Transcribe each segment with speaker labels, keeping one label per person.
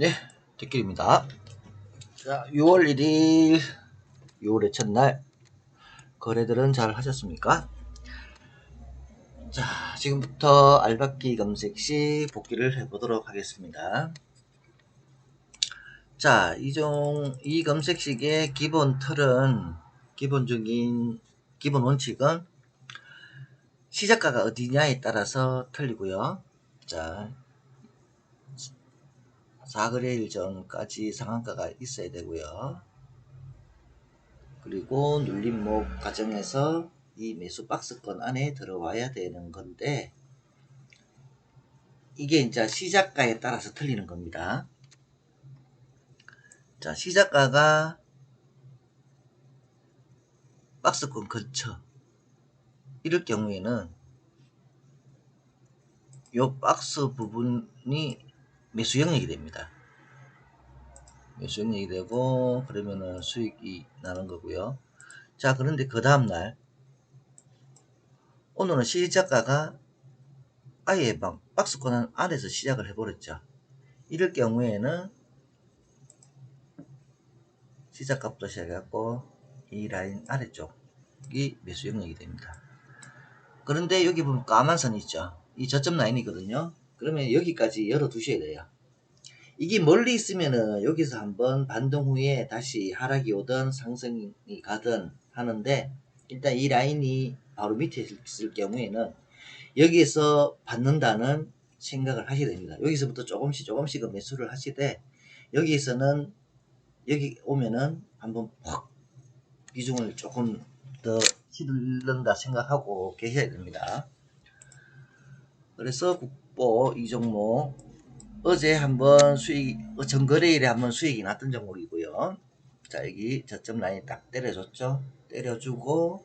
Speaker 1: 네, 뒷길입니다. 자, 6월 1일, 6월의 첫날, 거래들은 잘 하셨습니까? 자, 지금부터 알바끼 검색 시 복귀를 해보도록 하겠습니다. 자, 이종, 이 검색식의 기본 틀은, 기본적인, 기본 원칙은 시작가가 어디냐에 따라서 틀리고요. 자, 4거래일 전까지 상한가가 있어야 되고요. 그리고 눌림목 과정에서 이 매수 박스권 안에 들어와야 되는 건데 이게 이제 시작가에 따라서 틀리는 겁니다. 자, 시작가가 박스권 근처 이럴 경우에는 요 박스 부분이 매수 영역이 됩니다. 매수 영역이 되고 그러면은 수익이 나는 거고요. 자 그런데 그 다음날 오늘은 시작가가 아예 막 박스권 안에서 시작을 해버렸죠. 이럴 경우에는 시작값부터 시작해갖고 이 라인 아래쪽이 매수 영역이 됩니다. 그런데 여기 보면 까만 선 있죠. 이 저점 라인이거든요. 그러면 여기까지 열어 두셔야 돼요. 이게 멀리 있으면은 여기서 한번 반동 후에 다시 하락이 오든 상승이 가든 하는데 일단 이 라인이 바로 밑에 있을 경우에는 여기에서 받는다는 생각을 하셔야 됩니다. 여기서부터 조금씩 조금씩 매수를 하시되 여기에서는 여기 오면은 한번 확 비중을 조금 더 실른다 생각하고 계셔야 됩니다. 그래서 국보 이 종목 어제 한번 수익 어, 전거래일에 한번 수익이 났던 종목이고요. 자 여기 저점 라인 딱 때려줬죠. 때려주고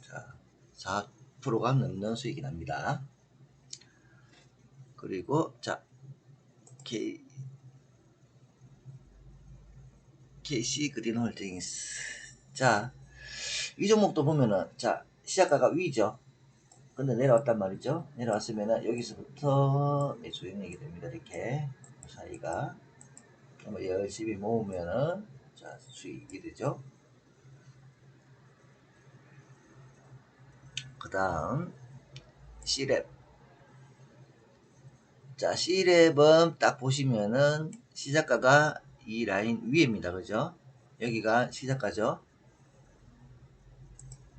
Speaker 1: 자 4%가 넘는 수익이 납니다. 그리고 자 K KC 그린홀딩스 자 이 종목도 보면은 자 시작가가 위죠. 근데 내려왔단 말이죠. 내려왔으면은 여기서부터 영역이 됩니다. 이렇게 사이가 한번 열심히 모으면은 자 수익이 되죠. 그 다음 C랩 자 C랩은 딱 보시면은 시작가가 이 라인 위에입니다. 그죠? 여기가 시작가죠.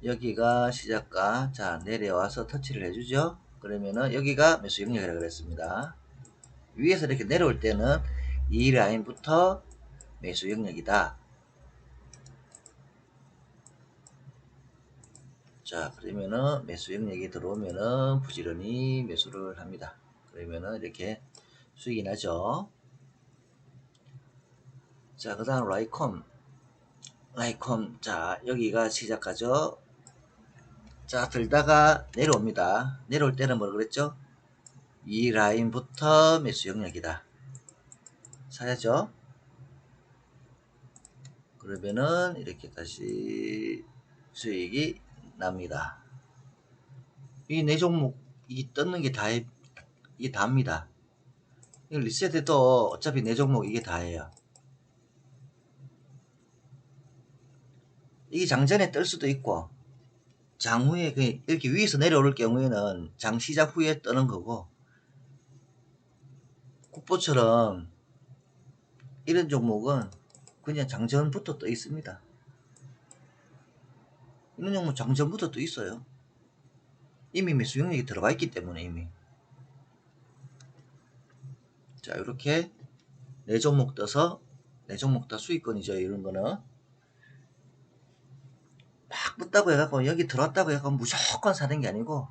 Speaker 1: 여기가 시작가 자 내려와서 터치를 해주죠. 그러면은 여기가 매수 영역이라고 그랬습니다. 위에서 이렇게 내려올 때는 이 라인부터 매수 영역이다. 자 그러면은 매수 영역이 들어오면은 부지런히 매수를 합니다. 그러면은 이렇게 수익이 나죠. 자 그 다음 라이콤. 라이콤. 자 여기가 시작하죠 자 들다가 내려옵니다. 내려올 때는 뭐라 그랬죠? 이 라인부터 매수 영역이다. 사야죠? 그러면은 이렇게 다시 수익이 납니다. 이 네 종목 이 떴는 게 다 이게 다입니다. 리셋해도 어차피 네 종목 이게 다예요. 이게 장전에 뜰 수도 있고 장 후에 그 이렇게 위에서 내려올 경우에는 장 시작 후에 뜨는 거고 국보처럼 이런 종목은 그냥 장전부터 떠 있습니다. 이런 종목 장전부터 떠 있어요. 이미 매수 영역이 들어가 있기 때문에 이미 자 이렇게 네 종목 떠서 네 종목 다 수익권이죠 이런 거는 막 붙다고 해갖고 여기 들어왔다고 해갖고 무조건 사는 게 아니고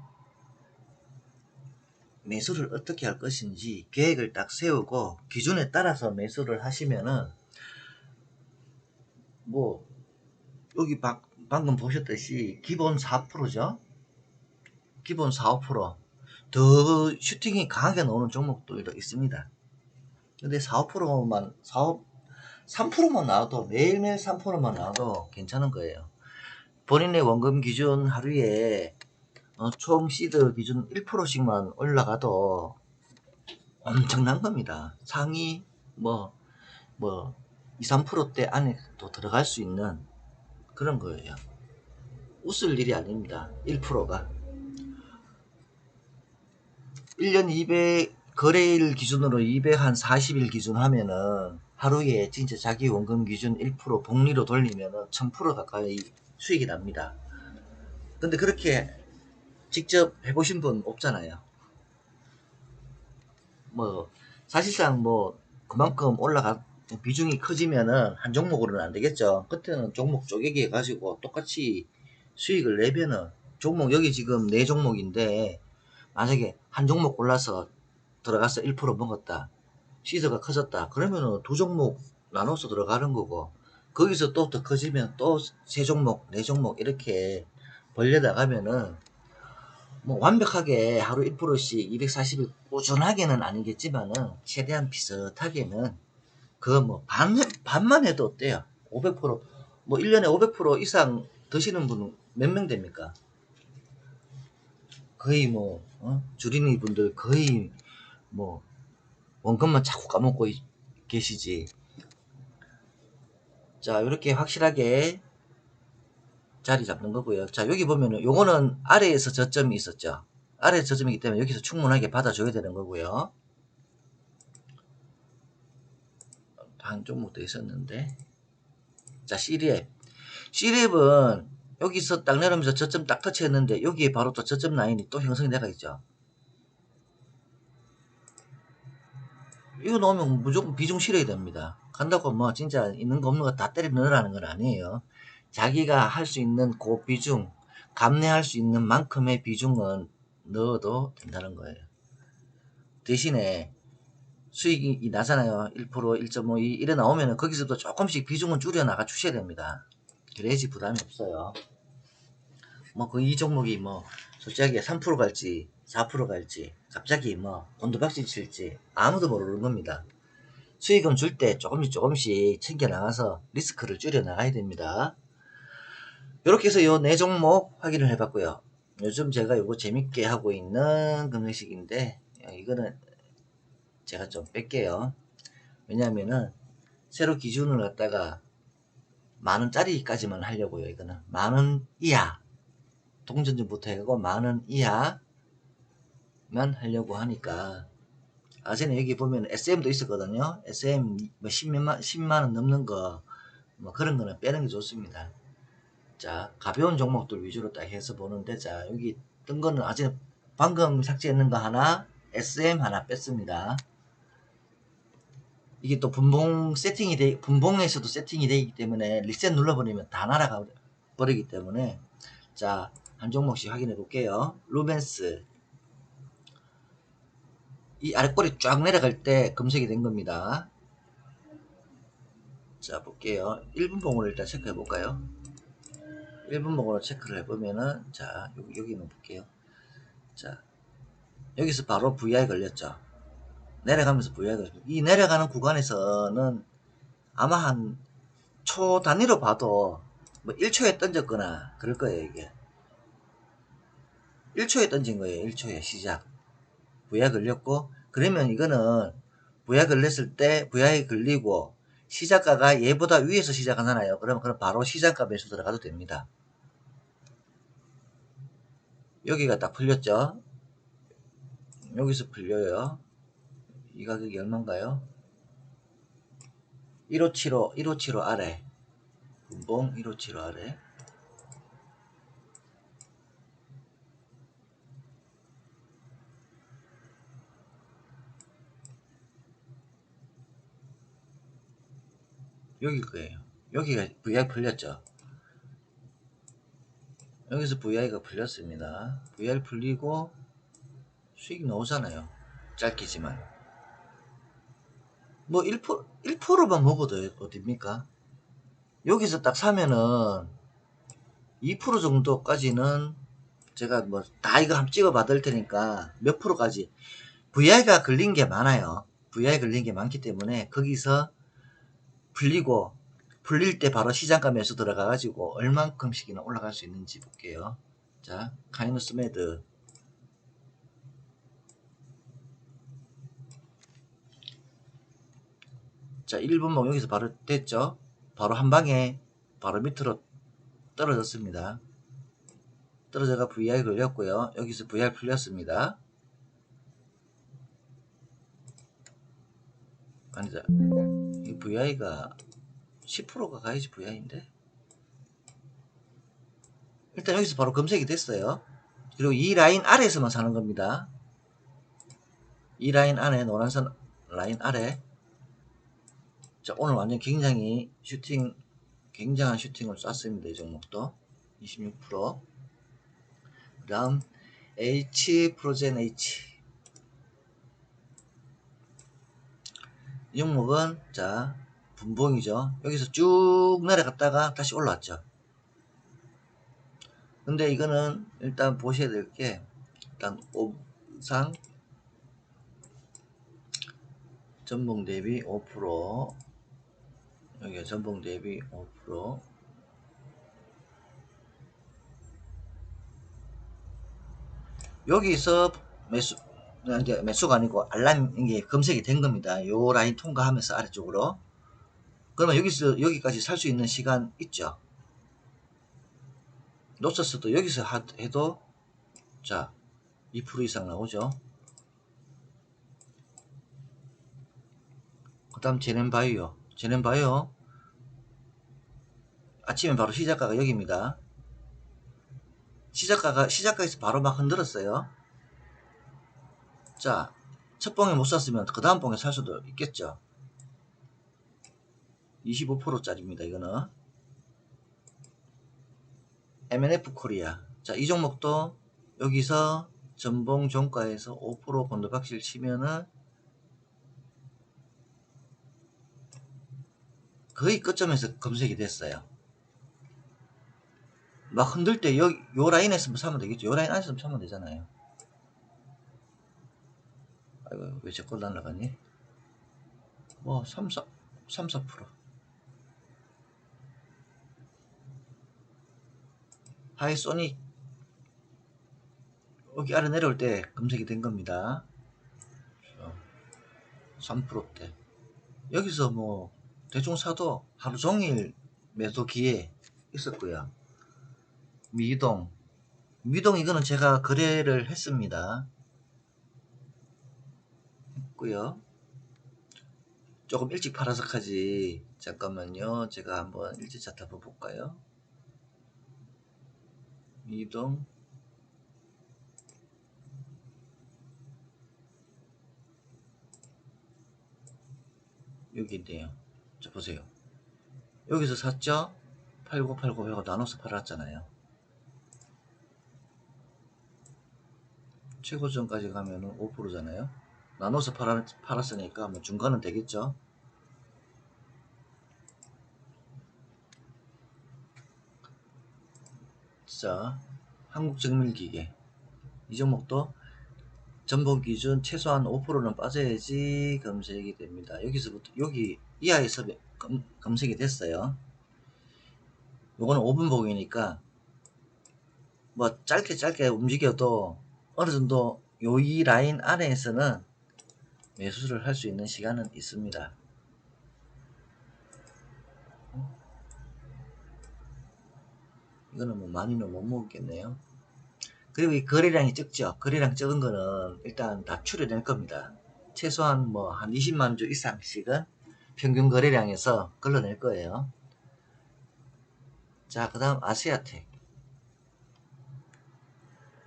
Speaker 1: 매수를 어떻게 할 것인지 계획을 딱 세우고 기준에 따라서 매수를 하시면은 뭐 여기 방, 방금 보셨듯이 기본 4%죠? 기본 4, 5%더 슈팅이 강하게 나오는 종목도 있습니다. 근데 4, 5%만 4, 3%만 나와도 매일매일 3%만 나와도 괜찮은 거예요 본인의 원금 기준 하루에 어, 총 시드 기준 1%씩만 올라가도 엄청난 겁니다. 상위 뭐, 뭐, 2, 3%대 안에도 들어갈 수 있는 그런 거예요. 웃을 일이 아닙니다. 1%가. 1년 200, 거래일 기준으로 200한 40일 기준 하면은 하루에 진짜 자기 원금 기준 1% 복리로 돌리면은 1000% 가까이 수익이 납니다. 근데 그렇게 직접 해보신 분 없잖아요. 뭐, 사실상 뭐, 그만큼 올라가, 비중이 커지면은 한 종목으로는 안 되겠죠. 그때는 종목 쪼개기 해가지고 똑같이 수익을 내면은 종목, 여기 지금 네 종목인데, 만약에 한 종목 골라서 들어가서 1% 먹었다. 시드가 커졌다. 그러면은 두 종목 나눠서 들어가는 거고, 거기서 또 더 커지면 또 세 종목, 네 종목 이렇게 벌려 나가면은 뭐 완벽하게 하루 1%씩 240일 꾸준하게는 아니겠지만은 최대한 비슷하게는 그뭐 반, 반만 해도 어때요? 500%, 뭐 1년에 500% 이상 드시는 분은 몇 명 됩니까? 거의 뭐, 어? 주린이 분들 거의 뭐 원금만 자꾸 까먹고 이- 계시지. 자, 이렇게 확실하게 자리 잡는 거고요. 자, 여기 보면은 요거는 아래에서 저점이 있었죠. 아래 저점이기 때문에 여기서 충분하게 받아줘야 되는 거고요. 더 있었는데. 자, C랩. C랩은 여기서 딱 내려오면서 저점 딱 터치했는데 여기에 바로 또 저점 라인이 또 형성이 되가 있죠. 이거 넣으면 무조건 비중 실어야 됩니다. 간다고 뭐 진짜 있는 거 없는 거 다 때려 넣으라는 건 아니에요. 자기가 할 수 있는 그 비중, 감내할 수 있는 만큼의 비중은 넣어도 된다는 거예요. 대신에 수익이 나잖아요. 1%, 1.52 이래 나오면은 거기서도 조금씩 비중은 줄여 나가 주셔야 됩니다. 그래야지 부담이 없어요. 뭐 그 이 종목이 뭐 솔직하게 3% 갈지 4% 갈지 갑자기 뭐 곤두박질 칠지 아무도 모르는 겁니다. 수익금 줄 때 조금씩 조금씩 챙겨 나가서 리스크를 줄여 나가야 됩니다. 이렇게 해서 요 네 종목 확인을 해봤고요. 요즘 제가 요거 재밌게 하고 있는 금융식인데 이거는 제가 좀 뺄게요. 왜냐면은 새로 기준을 갖다가 만 원짜리까지만 하려고요. 이거는 만원 이하 동전주부터 해가고 만원 이하만 하려고 하니까 아 전에 여기 보면 SM도 있었거든요. SM 뭐 10만, 10만 원 넘는 거, 뭐 그런 거는 빼는 게 좋습니다. 자, 가벼운 종목들 위주로 딱 해서 보는데, 자, 여기 뜬 거는 아직 방금 삭제했는 거 하나, SM 하나 뺐습니다. 이게 또 분봉 세팅이 돼, 분봉에서도 세팅이 되기 때문에 리셋 눌러버리면 다 날아가 버리기 때문에, 자, 한 종목씩 확인해 볼게요. 루벤스. 이 아랫꼬리 쫙 내려갈 때 검색이 된 겁니다. 자, 볼게요. 1분 봉으로 일단 체크해 볼까요? 1분 봉으로 체크를 해보면은, 자, 여기, 여기는 볼게요. 자, 여기서 바로 VI 걸렸죠. 내려가면서 VI 걸렸죠. 이 내려가는 구간에서는 아마 한 초 단위로 봐도 뭐 1초에 던졌거나 그럴 거예요, 이게. 1초에 던진 거예요, 1초에 시작. VI 걸렸고, 그러면 이거는 VI 걸렸을 때 VI 걸리고 시작가가 얘보다 위에서 시작하잖아요. 그러면 그럼 바로 시작가 매수 들어가도 됩니다. 여기가 딱 풀렸죠? 여기서 풀려요. 이 가격이 얼마인가요? 1575, 1575 아래. 분봉 1575 아래. 여기 거예요. 여기가 VI 풀렸죠. 여기서 VI가 풀렸습니다. VI 풀리고 수익이 나오잖아요. 짧게지만. 뭐 1%, 1%만 먹어도 어딥니까? 여기서 딱 사면은 2% 정도까지는 제가 뭐 다 이거 한번 찍어 받을 테니까 몇 프로까지 VI가 걸린 게 많아요. VI 걸린 게 많기 때문에 거기서 풀리고 풀릴 때 바로 시장가 매수 들어가 가지고 얼만큼씩이나 올라갈 수 있는지 볼게요. 자, 카이너스 매드. 자 1분봉 여기서 바로 됐죠? 바로 한 방에 바로 밑으로 떨어졌습니다. 떨어져가 VI 걸렸고요. 여기서 VI 풀렸습니다. 아니다. 이 VI가 10%가 가야지 VI인데? 일단 여기서 바로 검색이 됐어요. 그리고 이 라인 아래에서만 사는 겁니다. 이 라인 안에 노란선 라인 아래. 자 오늘 완전 굉장히 슈팅 굉장한 슈팅을 쐈습니다 이 종목도. 26%그 다음 H 프로젠 H 이 종목은 자 분봉이죠. 여기서 쭉 내려갔다가 다시 올라왔죠. 근데 이거는 일단 보셔야 될 게 일단 옵상 전봉 대비 5% 여기가 전봉 대비 5% 여기서 매수 이제 매수가 아니고 알람 이게 검색이 된 겁니다. 요 라인 통과하면서 아래쪽으로 그러면 여기서 여기까지 살 수 있는 시간 있죠. 놓쳤어도 여기서 하, 해도 자 2% 이상 나오죠. 그 다음 제넨바이오 제넨바이오 아침에 바로 시작가가 여기입니다. 시작가가 시작가에서 바로 막 흔들었어요. 자, 첫 봉에 못 샀으면 그 다음 봉에 살 수도 있겠죠. 25%짜리입니다. 이거는 MNF 코리아. 자, 이 종목도 여기서 전봉 종가에서 5% 건도박질 치면은 거의 끝점에서 검색이 됐어요. 막 흔들 때 요, 요 라인에서 사면 되겠죠. 요 라인 안에서 사면 되잖아요. 아이고, 왜 저걸 날라가니? 뭐, 3, 4, 3, 4%. 하이 소닉. 여기 아래 내려올 때 검색이 된 겁니다. 3%대. 여기서 뭐, 대충 사도 하루 종일 매도 기회 있었고요. 미동. 미동 이거는 제가 거래를 했습니다. 했고요. 조금 일찍 팔아서 하지. 잠깐만요. 제가 한번 일찍 차트 한번 볼까요? 미동. 여기 있네요. 자, 보세요. 여기서 샀죠? 8989 하고 나눠서 팔았잖아요. 최고점까지 가면은 5%잖아요. 나눠서 팔았, 팔았으니까 뭐 중간은 되겠죠. 자, 한국정밀기계 이 종목도 전복 기준 최소한 5%는 빠져야지 검색이 됩니다. 여기서부터 여기 이하에서 검, 검색이 됐어요. 요거는 5분봉이니까 뭐 짧게 짧게 움직여도 어느 정도 요 이 라인 안에서는 매수를 할 수 있는 시간은 있습니다. 이거는 뭐 많이는 못 먹겠네요. 그리고 이 거래량이 적죠. 거래량 적은 거는 일단 다 추려낼 겁니다. 최소한 뭐 한 20만 주 이상씩은 평균 거래량에서 걸러낼 거예요. 자, 그 다음 아시아텍.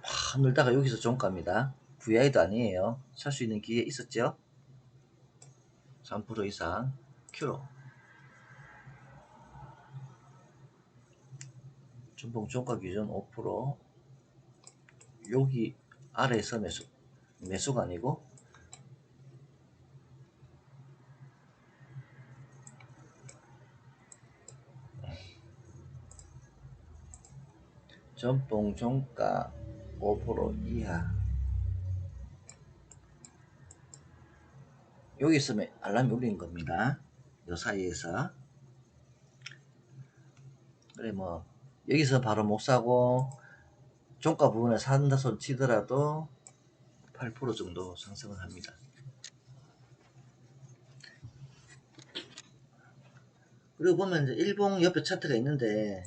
Speaker 1: 와, 놀다가 여기서 종가입니다. VI도 아니에요. 살 수 있는 기회 있었죠? 3% 이상. 큐로. 전봉 종가 기준 5%. 여기 아래에서 매수. 매수가 아니고 전봉 종가 5% 이하 여기 있으면 알람이 울리는 겁니다. 요 사이에서. 그래 뭐 여기서 바로 못 사고 종가 부분에 산다 손 치더라도 8% 정도 상승을 합니다. 그리고 보면 이제 일봉 옆에 차트가 있는데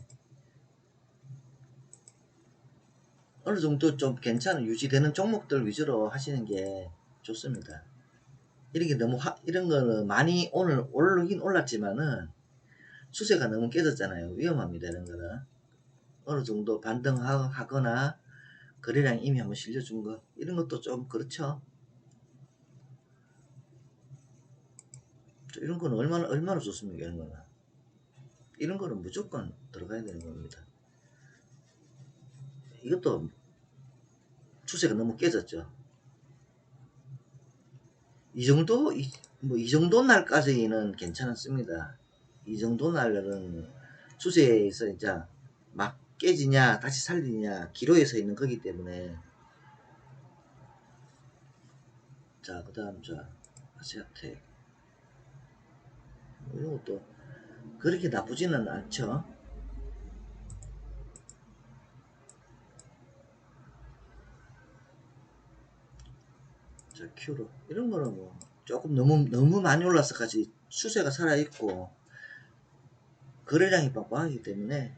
Speaker 1: 어느 정도 좀 괜찮은 유지되는 종목들 위주로 하시는 게 좋습니다. 이런 게 너무 하, 이런 거는 많이 오늘 오르긴 올랐지만은 수세가 너무 깨졌잖아요. 위험합니다. 이런 거는 어느 정도 반등하거나 거래량 이미 한번 실려준 거 이런 것도 좀 그렇죠. 이런 거는 얼마나 얼마나 좋습니까? 이런 거는 이런 거는 무조건 들어가야 되는 겁니다. 이것도 추세가 너무 깨졌죠. 이 정도 뭐이 정도 날까지는 괜찮았습니다. 이 정도 날은 추세에서 이제 막 깨지냐 다시 살리냐 기로에 서 있는 거기 때문에 자 그다음 자 아시아텍 뭐 이런 것도 그렇게 나쁘지는 않죠. 자, 큐로 이런 거는 뭐 조금 너무 너무 많이 올라서까지 수세가 살아 있고 거래량이 빵빵하기 때문에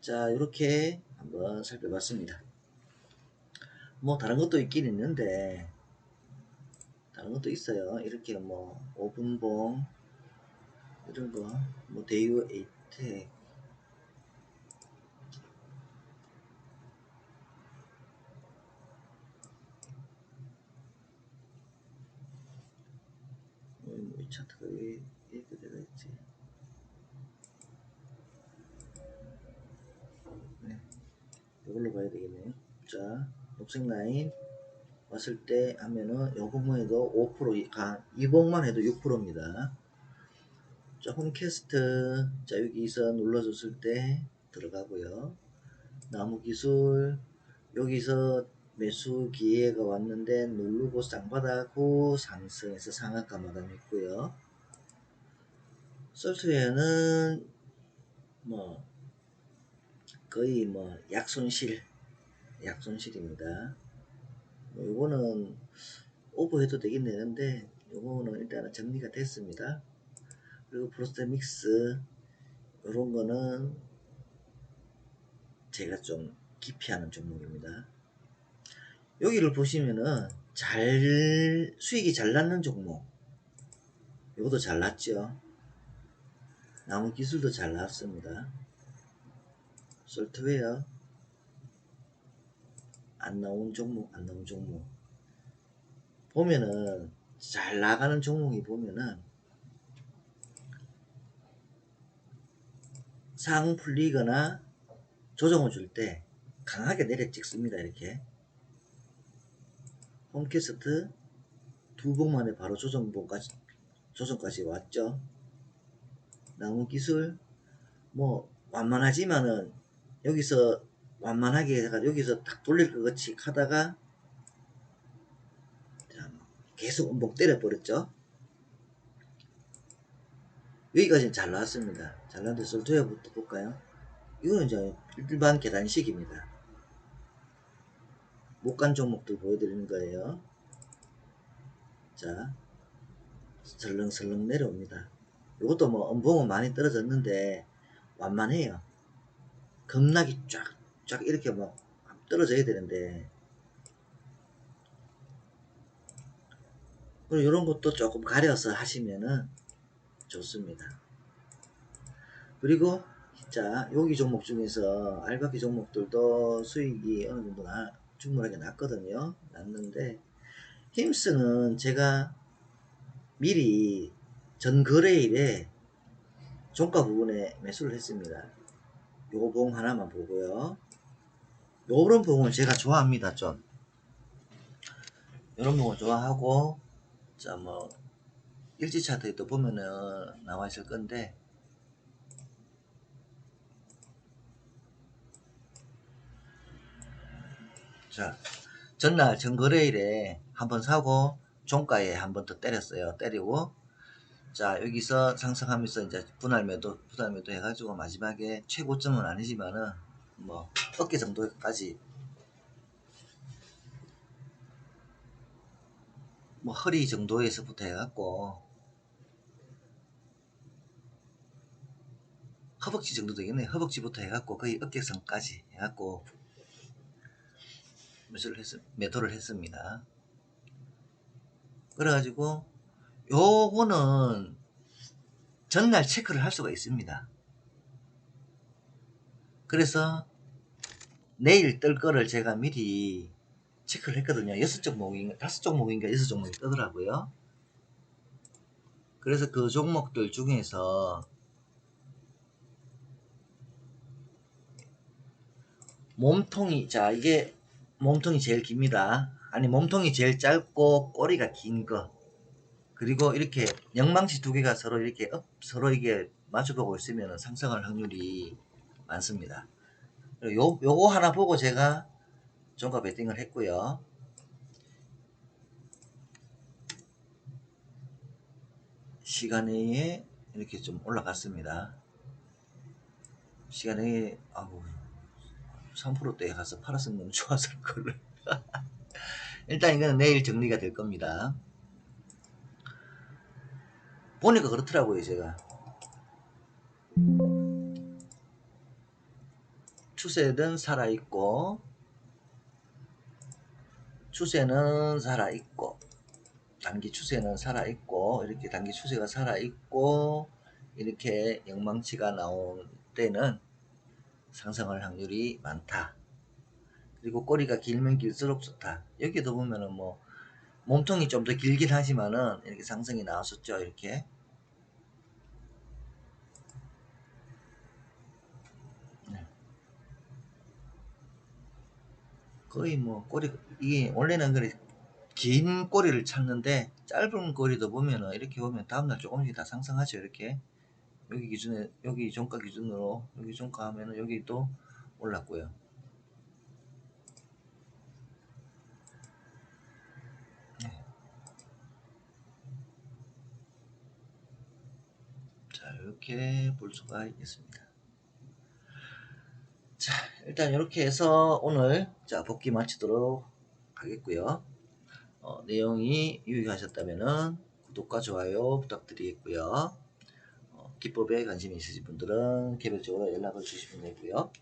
Speaker 1: 자 이렇게 한번 살펴봤습니다. 뭐 다른 것도 있긴 있는데 다른 것도 있어요. 이렇게 뭐 5분봉 이런 거뭐 대유 에이텍 뭐이 차트가 왜 이렇게 되어 있지? 네, 이걸로 봐야 되겠네요. 자, 녹색 라인 왔을 때 하면은 요것만 해도 5% 가, 이봉만 해도 6%입니다. 자, 홈캐스트 자 여기서 눌러줬을 때 들어가고요. 나무 기술 여기서 매수 기회가 왔는데 누르고 쌍바닥고 상승해서 상한가 마감했고요. 솔트웨어는 뭐 거의 뭐 약손실 약손실입니다. 뭐 요거는 오버해도 되긴 되는데 요거는 일단은 정리가 됐습니다. 그리고 프로스테믹스 이런 거는 제가 좀 기피하는 종목입니다. 여기를 보시면은 잘 수익이 잘 났는 종목 이것도 잘 났죠. 나무 기술도 잘 나왔습니다. 솔트웨어 안 나온 종목 안 나온 종목 보면은 잘 나가는 종목이 보면은 상 풀리거나 조정을 줄 때 강하게 내려 찍습니다 이렇게 홈캐스트 두 번 만에 바로 조정봉까지 조정까지 왔죠. 나무 기술 뭐 완만하지만은 여기서 완만하게 해가 여기서 딱 돌릴 것 같이 하다가 계속 음봉 때려버렸죠. 여기까지는 잘 나왔습니다. 잘 나왔는데 솔트웨어부터 볼까요? 이거는 이제 일반 계단식입니다 못 간 종목들 보여드리는 거예요. 자 설렁설렁 내려옵니다. 이것도 뭐 음봉은 많이 떨어졌는데 완만해요. 겁나게 쫙쫙 이렇게 막 떨어져야 되는데. 그리고 이런 것도 조금 가려서 하시면은 좋습니다. 그리고 자 여기 종목 중에서 알바키 종목들도 수익이 어느 정도 나, 충분하게 났거든요 났는데 힘스는 제가 미리 전 거래일에 종가 부분에 매수를 했습니다. 요봉 하나만 보고요. 요런 봉은 제가 좋아합니다. 좀 요런 봉을 좋아하고 자뭐 일지 차트에 또 보면은 나와 있을 건데 자 전날 전거래일에 한 번 사고 종가에 한 번 더 때렸어요. 때리고 자 여기서 상승하면서 이제 분할 매도 분할 매도 해가지고 마지막에 최고점은 아니지만은 뭐 어깨 정도까지 뭐 허리 정도에서부터 해갖고 허벅지 정도 되겠네. 허벅지부터 해갖고 거의 어깨선까지 해갖고 매수를 했, 매도를 했습니다. 그래가지고 요거는 전날 체크를 할 수가 있습니다. 그래서 내일 뜰 거를 제가 미리 체크를 했거든요. 여섯 종목인가, 다섯 종목인가 여섯 종목이 뜨더라고요. 그래서 그 종목들 중에서 몸통이, 자, 이게 몸통이 제일 깁니다. 아니, 몸통이 제일 짧고 꼬리가 긴 거. 그리고 이렇게 영망치 두 개가 서로 이렇게 업, 서로 이게 마주보고 있으면 상승할 확률이 많습니다. 요, 요거 하나 보고 제가 종가 베팅을 했고요. 시간에 이렇게 좀 올라갔습니다. 시간에 아우 3%대에 가서 팔았으면 너무 좋았을 걸. 일단 이거는 내일 정리가 될 겁니다. 보니까 그렇더라고요, 제가. 추세는 살아있고, 추세는 살아있고, 단기 추세는 살아있고, 이렇게 단기 추세가 살아있고, 이렇게 영망치가 나온 때는 상승할 확률이 많다. 그리고 꼬리가 길면 길수록 좋다. 여기도 보면은 뭐, 몸통이 좀 더 길긴 하지만은, 이렇게 상승이 나왔었죠, 이렇게. 네. 거의 뭐 꼬리 이게 원래는 그래 긴 꼬리를 찾는데 짧은 꼬리도 보면은 이렇게 보면 다음날 조금씩 다 상승하죠 이렇게 여기 기준에 여기 종가 기준으로 여기 종가 하면은 여기 또 올랐고요. 네. 자 이렇게 볼 수가 있겠습니다. 자 일단 이렇게 해서 오늘 자 복귀 마치도록 하겠고요. 어, 내용이 유익하셨다면 구독과 좋아요 부탁드리겠고요. 어, 기법에 관심이 있으신 분들은 개별적으로 연락을 주시면 되고요.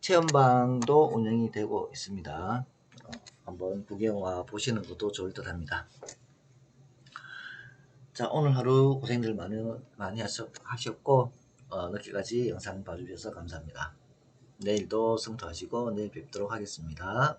Speaker 1: 체험방도 운영이 되고 있습니다. 어, 한번 구경 와 보시는 것도 좋을 듯 합니다. 자 오늘 하루 고생들 많이, 많이 하셨고 어, 늦게까지 영상 봐주셔서 감사합니다. 내일도 성투하시고 내일 뵙도록 하겠습니다.